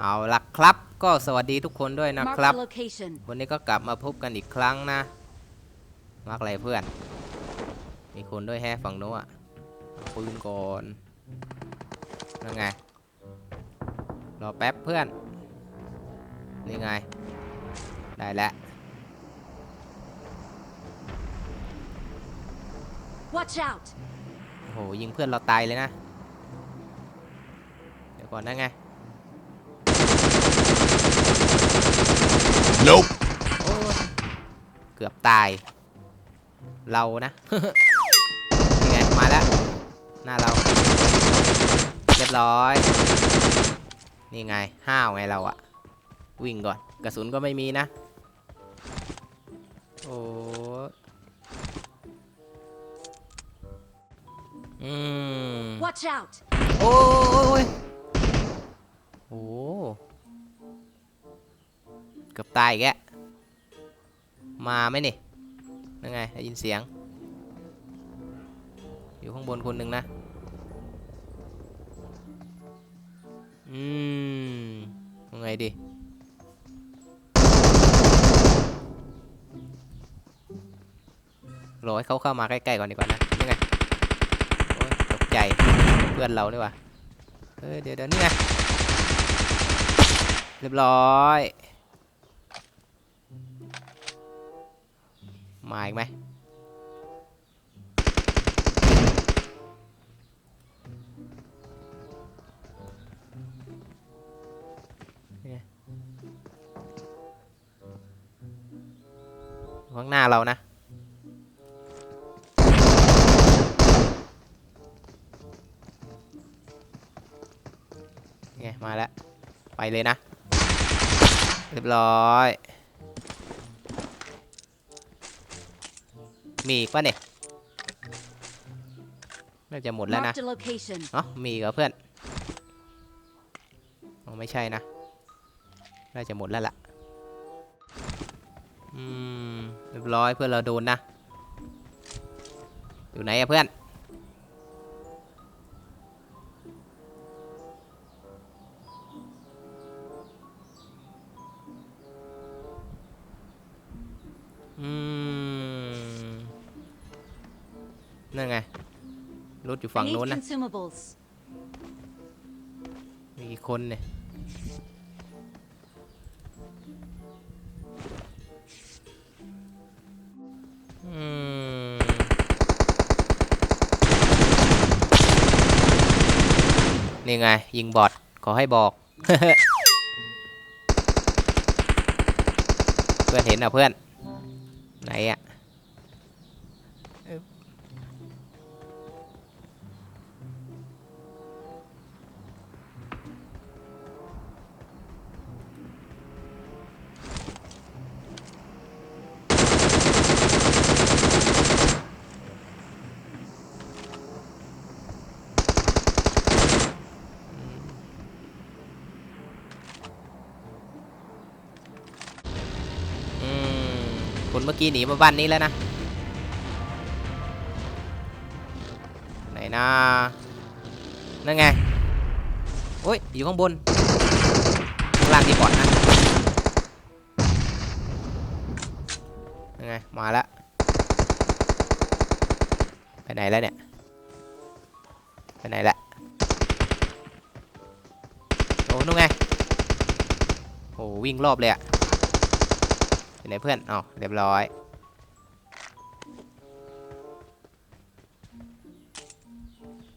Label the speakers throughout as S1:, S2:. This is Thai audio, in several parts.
S1: เอาละครับก็สวัสดีทุกคนด้วยนะ
S2: Mark
S1: ครับ
S2: the location.
S1: วันนี้ก็กลับมาพบกันอีกครั้งนะมากอะไรเพื่อน มีคนด้วยแฮะฝั่งโน้นอะเอาปืนก่อนนั่นไง รอแป๊บเพื่อน นี่ไง ได้แล้ว
S2: Watch out!
S1: โอ้โหยิงเพื่อนเราตายเลยนะ เดี๋ยวก่อนนั่นไง
S3: Nope.
S1: โอ้ยเกือบตาย เรานะนี่ไงมาแล้ว หน้าเรา เรียบร้อย นี่ไง ห้าวไงเราอะวิ่งก่อน กระสุนก็ไม่มีนะ โอ้ยอืม
S2: Watch out!
S1: โอ้ยโอ้ เกือบตายอีกแกมาไหมนี่นั่นไงได้ยินเสียง อยู่ข้างบนคนหนึ่งนะอืมยังไงดีรอให้เขาเข้ามาใกล้ๆก่อนดีกว่านะนี่ไงโอ้ยตกใจเพื่อนเรานี่ว่าเอ้ยเดี๋ยวเดี๋ยวนี่ไงเรียบร้อย มาอีกไหมนี่ไงอยู่ข้างหน้าเรานะ ไง มาแล้ว ไปเลยนะ เรียบร้อย มีอีกปะเนี่ยน่าจะหมดแล้วนะ
S2: Mark the location.
S1: เอ๋อมีอีกเหรอเพื่อนอ๋อไม่ใช่นะ น่าจะหมดแล้วล่ะ อืม เรียบร้อยเพื่อนเราโดนนะ อยู่ไหนอะเพื่อน นั่นไงรถอยู่
S2: I
S1: ฝั่ง
S2: need
S1: โน้นนะ
S2: consumables.
S1: มีกี่คนเนี่ย อืม นี่ไง ยิงบอทขอให้บอก เพื่อนเห็นอะเพื่อน ไหนอะ คนเมื่อกี้หนีมาบ้านนี้แล้วนะ ไหนนะนั่นไง โอ้ย อยู่ข้างบน ข้างล่างดีกว่านะนั่นไง มาแล้ว ไปไหนแล้วเนี่ย ไปไหนละโอ้นู่นไง โอ้วิ่งรอบเลยอะ ไปไหนเพื่อนอ๋อเรียบร้อย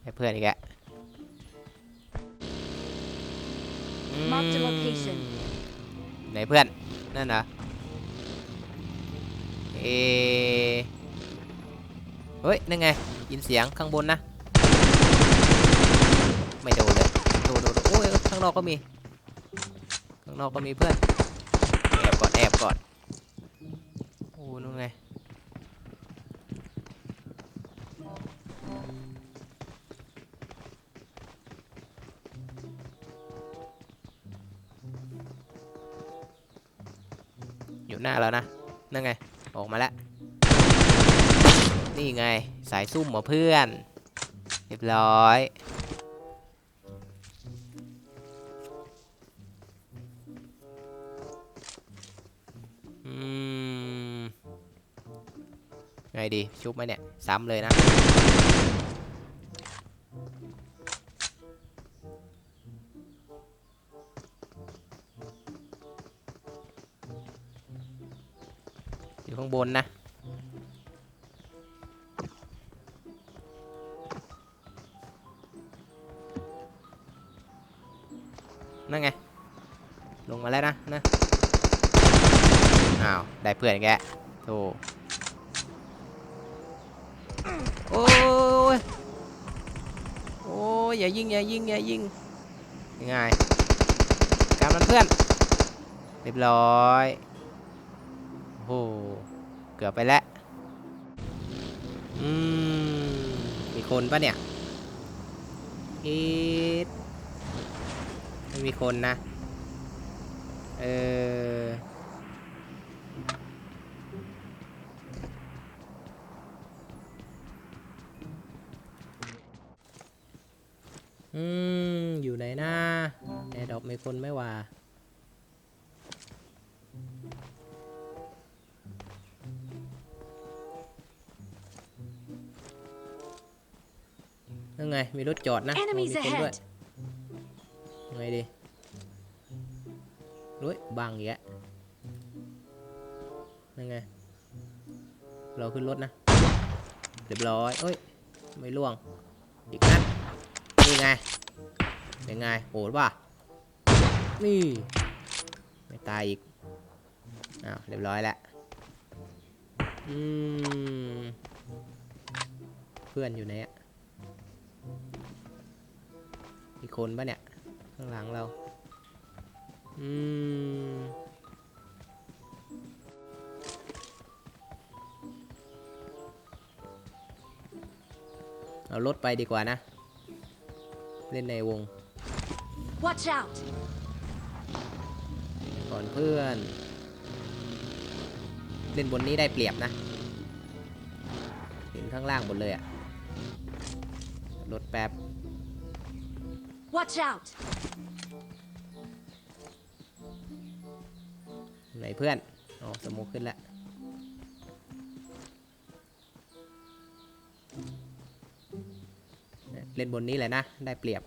S1: ให้เพื่อนอีกแกะ
S2: Mark the
S1: อืม
S2: location
S1: ไหนเพื่อนนั่นเหรอเอเฮ้ยนั่นไงยินเสียงข้างบนนะ ไม่โดนเลยโดนโดนโดนโอ้ยข้างนอกก็มี ข้างนอกก็มีเพื่อนแอบก่อนแอบก่อนูนู่นไงอยู่หน้าแล้วนะ นั่นไง ออกมาแล้ว นี่ไง สายซุ่มหมอเพื่อน เรียบร้อยอืม ไงดีชุบไหมเนี่ย ซ้ำเลยนะ อยู่ข้างบนนะนั่นไง ลงมาแล้วนะนะ อ้าว ได้เพื่อนแกโธ่ โอ้ยโอ้ยอย่ายิงอย่ายิงอย่ายิงยังไงการมันเพื่อน เรียบร้อยโอ้โหเกือบไปแล้วอืมมีคนปะเนี่ยอีดไม่มีคนนะ เออ อืม อยู่ไหนนะแอร์ดรอป มีคนไหม่ว่า นั่นไง มีรถจอดนะโอ้มี
S2: Enemies
S1: คนด้วย
S2: ahead!
S1: ยังไงดีรุ้ยบังอีกแล้วนั่นไง เราขึ้นรถนะ เรียบร้อยเอ้ย ไม่ล่วง อีกนัดนี่ไง เป็นไง โหดป่ะ นี่ไม่ตายอีกอ้าวเรียบร้อยแล้วอืมเพื่อนอยู่ไหนอะอีกคนปะเนี่ย ข้างหลังเรา อืมเอารถไปดีกว่านะ เล่นในวง
S2: Watch out!
S1: ก่อนเพื่อน เล่นบนนี้ได้เปรียบนะเห็นข้างล่างหมดเลยอะรถแป๊บ
S2: Watch out!
S1: ไหนเพื่อนอ๋อสโมกขึ้นแล้วเล่นบนนี้แหละนะ ได้เปรียบ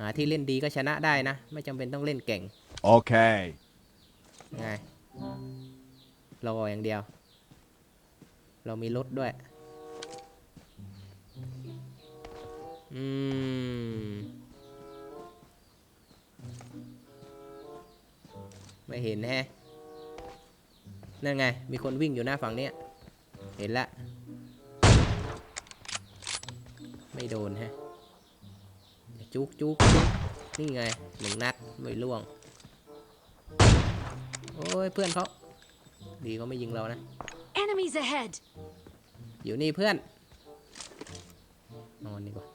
S1: หาที่เล่นดีก็ชนะได้นะ ไม่จำเป็นต้องเล่นเก่ง
S3: Okay.
S1: ไงเรออย่างเดียว เรามีรถด้วย อืม ไม่เห็นแฮะ นั่นไง มีคนวิ่งอยู่หน้าฝั่งเนี้ย เห็นละ ไม่โดนแฮะ จุกจุกจุกนี่ไงหนึ่งนัด ไม่ล่วง โอ้ยเพื่อนเขาดีเขาไม่ยิงเรานะ
S2: Enemies ahead!
S1: อยู่นี่เพื่อนนอนดีกว่า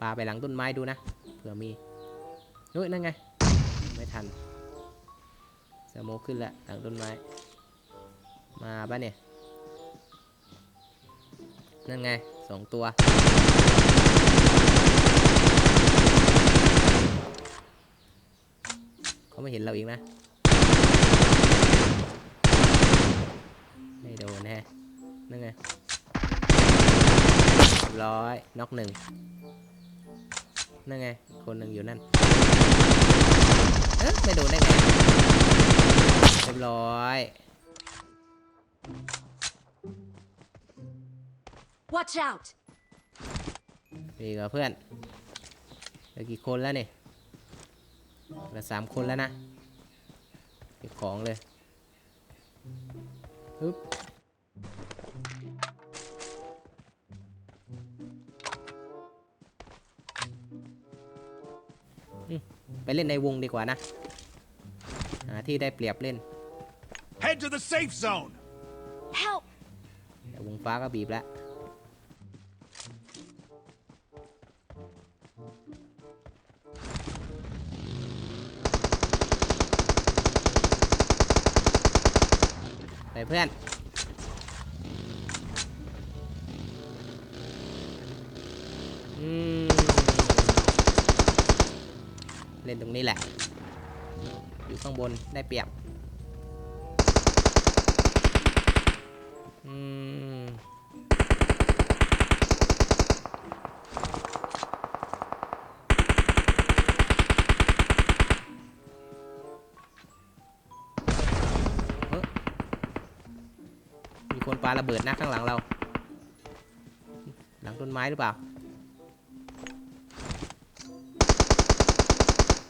S1: ปาไปหลังต้นไม้ดูนะเผื่อมีเฮ้ยนั่นไง ไม่ทันสโมกขึ้นแล้วหลังต้นไม้ มาปะเนี่ย นั่นไงสองตัว เขาไม่เห็นเราอีกนะ ไม่โดนแน่นั่นไงเรียบร้อยน็อกหนึ่งนั่นไงอีกคนหนึ่งอยู่นั่น เอ๊ะไม่โดนได้ไง เรียบร้อย
S2: Watch out!
S1: ดีกับเพื่อนเหลือกี่คนแล้วเนี่ย เหลือสามคนแล้วนะเก็บของเลยฮึบอืมไปเล่นในวงดีกว่านะหาที่ได้เปรียบเล่น
S3: Head to the safe zone.
S2: Help!
S1: แต่วงฟ้าก็บีบแล้ว ไปเพื่อนอืมเล่นตรงนี้แหละ อยู่ข้างบนได้เปรียบ อืม มีคนปาระเบิดนะข้างหลังเรา หลังต้นไม้หรือเปล่า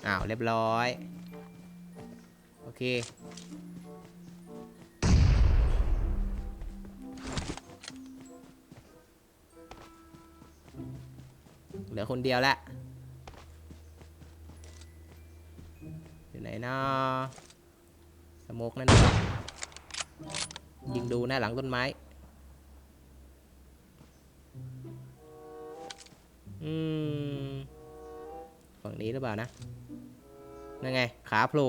S1: อ้าว เรียบร้อย โอเค เหลือคนเดียวละอยู่ไหนนะสโมกนั่นนะ ยิงดูหน้าหลังต้นไม้ อืม ฝั่งนี้หรือเปล่านะ นั่นไง ขาโผล่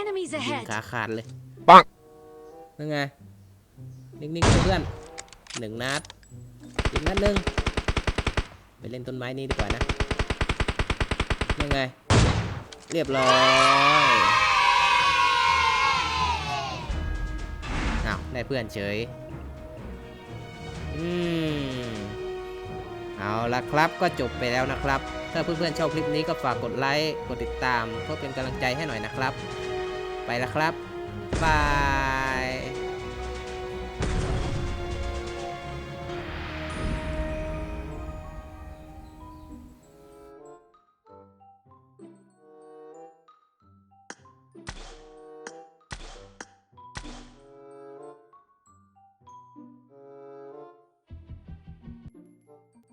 S2: Enemies
S1: ยิง
S2: ahead!
S1: ขาขาดเลย
S3: ปัง
S1: นั่นไง นิ่งๆเพื่อนหนึ่งนัดอีกนัดหนึ่งไปเล่นต้นไม้นี้ดีกว่านะนั่นไง เรียบร้อย ได้เพื่อนเฉย อืม เอาละครับก็จบไปแล้วนะครับ ถ้าเพื่อนๆชอบคลิปนี้ก็ฝากกดไลค์ กดติดตาม เพื่อเป็นกำลังใจให้หน่อยนะครับ ไปละครับ บาย